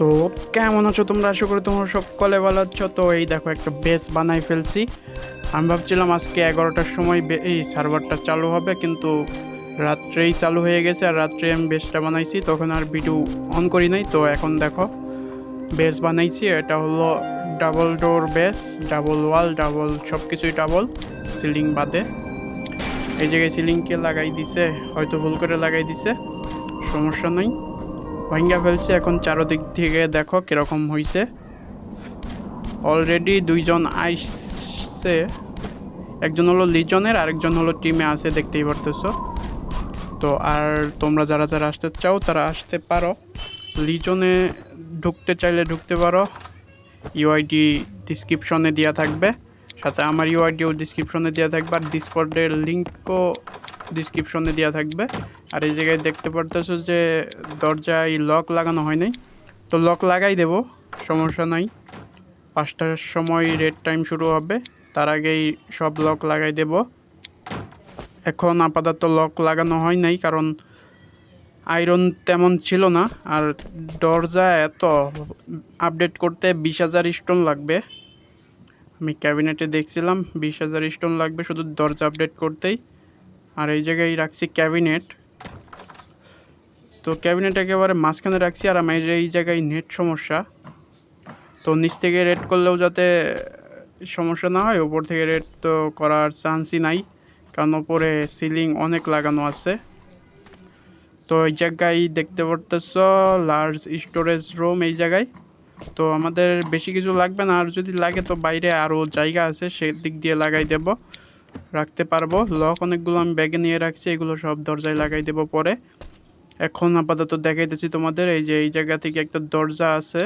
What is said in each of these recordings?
তো কেমন আছো তোমরা? আশা করি তোমরা সকলে ভালো আছো। তো এই দেখো একটা বেস বানাই ফেলছি। আমি ভাবছিলাম আজকে এগারোটার সময় এই সার্ভারটা চালু হবে, কিন্তু রাত্রেই চালু হয়ে গেছে আর রাত্রে আমি বেসটা বানাইছি। তখন আর ভিডিও অন করি নাই, তো এখন দেখো বেস বানাইছি। এটা হলো double door base double wall double সব কিছুই ডাবল সিলিং বাদে। এই জায়গায় সিলিংকে লাগাই দিছে, হয়তো ভুল করে লাগাই দিছে, সমস্যা নাই। ভাঙ্গা ফেলছে, এখন চারোদিক থেকে দেখো কীরকম হয়েছে অলরেডি দুইজন আইসছে, একজন হলো লিজনের আরেকজন হলো টিমে আছে, দেখতেই পারতেছো। তো আর তোমরা যারা যারা আসতে চাও, তারা আসতে পারো। লিজনে ঢুকতে চাইলে ঢুকতে পারো। ইউআইডি ডিসক্রিপশনে দেওয়া থাকবে। সাথে আমার ইউআইডিও ডিসক্রিপশনে দেওয়া থাকবে আর ডিসকর্ডের লিঙ্কও ডিসক্রিপশনে দেওয়া থাকবে। আর এই জায়গায় দেখতে পারতেছো যে দরজায় লক লাগানো হয় নাই। তো লক লাগাই দেব, সমস্যা নাই। পাঁচটার সময় রেড টাইম শুরু হবে, তার আগেই সব লক লাগাই দেব। এখন আপাতত লক লাগানো হয় নাই, কারণ আয়রন তেমন ছিল না। আর দরজা এত আপডেট করতে বিশ হাজার স্টোন লাগবে। আমি ক্যাবিনেটে দেখছিলাম, বিশ হাজার স্টোন লাগবে শুধু দরজা আপডেট করতেই। আর এই জায়গায় রাখছি ক্যাবিনেট। তো ক্যাবিনেট একেবারে মাঝখানে রাখছি আর আমার এই জায়গায় নেট সমস্যা। তো নিচ থেকে রেড করলেও যাতে সমস্যা না হয়, উপর থেকে রেড তো করার চান্সই নাই, কারণ ওপরে সিলিং অনেক লাগানো আছে। তো এই জায়গায় দেখতে পারতেছ লার্জ স্টোরেজ রুম এই জায়গায়। তো আমাদের বেশি কিছু লাগবে না, আর যদি লাগে তো বাইরে আরও জায়গা আছে সেদিক দিয়ে লাগাই দেব, রাখতে পারব। লক অনেকগুলো আমি ব্যাগে নিয়ে রাখছি, এগুলো সব দরজায় লাগাই দেব পরে। এখন আপাতত দেখাইতেছি তোমাদের, এই যে এই জায়গা থেকে একটা দরজা আছে।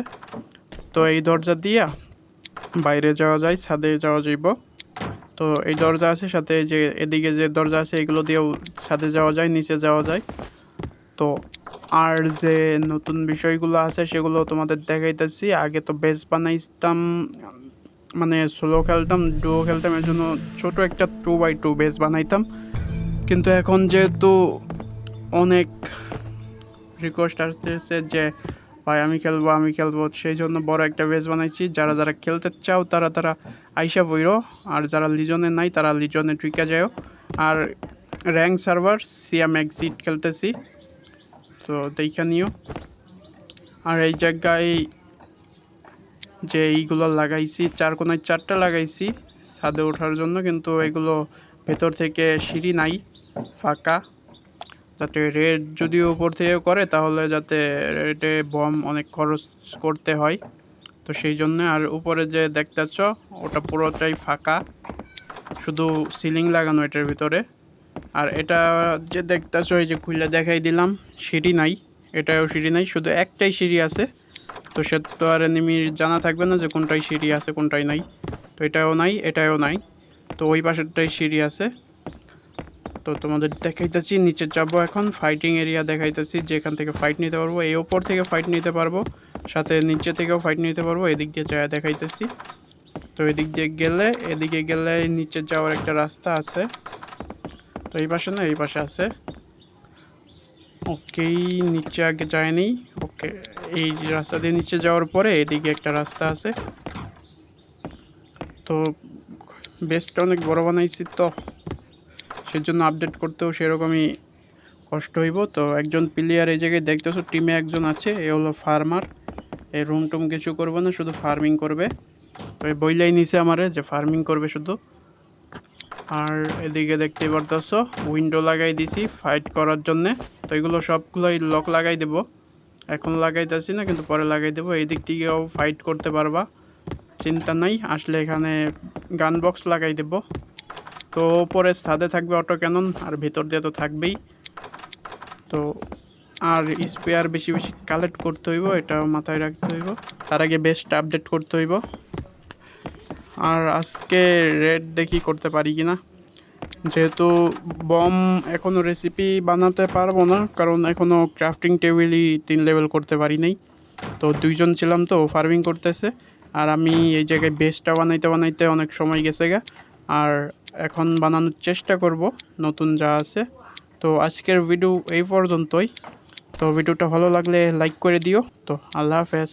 তো এই দরজা দিয়া বাইরে যাওয়া যায়, ছাদে যাওয়া যাইব। তো এই দরজা আছে, সাথে যে এদিকে যে দরজা আছে, এগুলো দিয়েও ছাদে যাওয়া যায়, নিচে যাওয়া যায়। তো আর যে নতুন বিষয়গুলো আছে সেগুলো তোমাদের দেখাইতেছি। আগে তো বেস বানাইতাম মানে সোলো খেলতাম ডুও খেলতাম, এর জন্য ছোট একটা টু বাই টু বেস বানাইতাম। কিন্তু এখন যেহেতু অনেক রিকোয়েস্ট আসতেছে যে, ভাই, আমি খেলব আমি খেলব, সেই জন্য বড় একটা বেস বানাইছি। যারা যারা খেলতে চাও, তারা তারা আইসা বইরো। আর যারা লিজনে নাই, তারা লিজনে টুইকা যাও আর র্যাঙ্ক সার্ভার সিএম এক্সিট খেলতেছি। তো দেখা নিও। আর এই জায়গায় যে এইগুলো লাগাইছি, চার কোনায় চারটা লাগাইছি ছাদে ওঠার জন্য, কিন্তু এগুলো ভেতর থেকে সিঁড়ি নাই, ফাঁকা। যাতে রেড যদি উপর থেকে করে, তাহলে যাতে রেডে বম অনেক খরচ করতে হয়। তো সেই জন্য, আর উপরে যে দেখতেছ, ওটা পুরোটাই ফাঁকা। শুধু সিলিং লাগানো এটার ভিতরে। আর এটা যে দেখতেছ, এই যে খুলে দেখাই দিলাম, সিঁড়ি নাই, এটাও সিঁড়ি নাই, শুধু একটাই সিঁড়ি আছে। তো সে তো আর এনিমির জানা থাকবে না যে কোনটাই সিঁড়ি আছে, কোনটাই নাই। তো এটাও নাই এটাও নাই, তো ওই পাশেরটাই সিঁড়ি আছে। তো তোমাদের দেখাইতেছি, নিচে যাব এখন ফাইটিং এরিয়া দেখাইতেছি, যেখান থেকে ফাইট নিতে পারব, এই ওপর থেকে ফাইট নিতে পারব, সাথে নিচে থেকেও ফাইট নিতে পারব, এদিক দিয়ে যায় দেখাইতেছি। তো এদিক দিয়ে গেলে, এদিকে গেলে নিচে যাওয়ার একটা রাস্তা আছে। তো এই পাশে না, এই পাশে আছে। ওকেই নিচে আগে যায়নি। ওকে, এই রাস্তা দিয়ে নিচে যাওয়ার পরে এদিকে একটা রাস্তা আছে। তো বেসটা অনেক বড় বানাইছি তো, সেজন্য আপডেট করতেও সেরকমই কষ্ট হইব। তো একজন প্লেয়ার এই জায়গায় দেখতেছো, টিমে একজন আছে, এ হলো ফার্মার। এই রুম টুম কিছু করবে না, শুধু ফার্মিং করবে। ওই বইলাই নিছে আমারে যে ফার্মিং করবে শুধু। আর এদিকে দেখতে পারতেছো উইন্ডো লাগাই দিছি ফাইট করার জন্যে। তো এগুলো সবগুলোই লক লাগাই দেব। এখন লাগাইতেছি না, কিন্তু পরে লাগাই দেবো। এই দিক থেকেও ফাইট করতে পারবা, চিন্তা নাই। আসলে এখানে গান বক্স লাগাই দেব। তো ওপরে ছাদে থাকবে অটো ক্যানন আর ভিতর দিয়ে তো থাকবেই। তো আর স্পেয়ার বেশি বেশি কালেক্ট করতে হইব, এটাও মাথায় রাখতে হইব। তার আগে বেস্ট আপডেট করতে হইব। আর আজকে রেড দেখি করতে পারি কি না যেহেতু বম এখনও রেসিপি বানাতে পারব না, কারণ এখনও ক্রাফটিং টেবিলই তিন লেভেল করতে পারি নাই। তো দুইজন ছিলাম তো ফার্মিং করতেছে। আর আমি এই জায়গায় বেসটা বানাইতে বানাইতে অনেক সময় গেছে গা। আর এখন বানানোর চেষ্টা করব, নতুন যা আছে। তো আজকের ভিডিও এই পর্যন্তই। তো ভিডিওটা ভালো লাগলে লাইক করে দিও। তো আল্লাহ হাফেজ।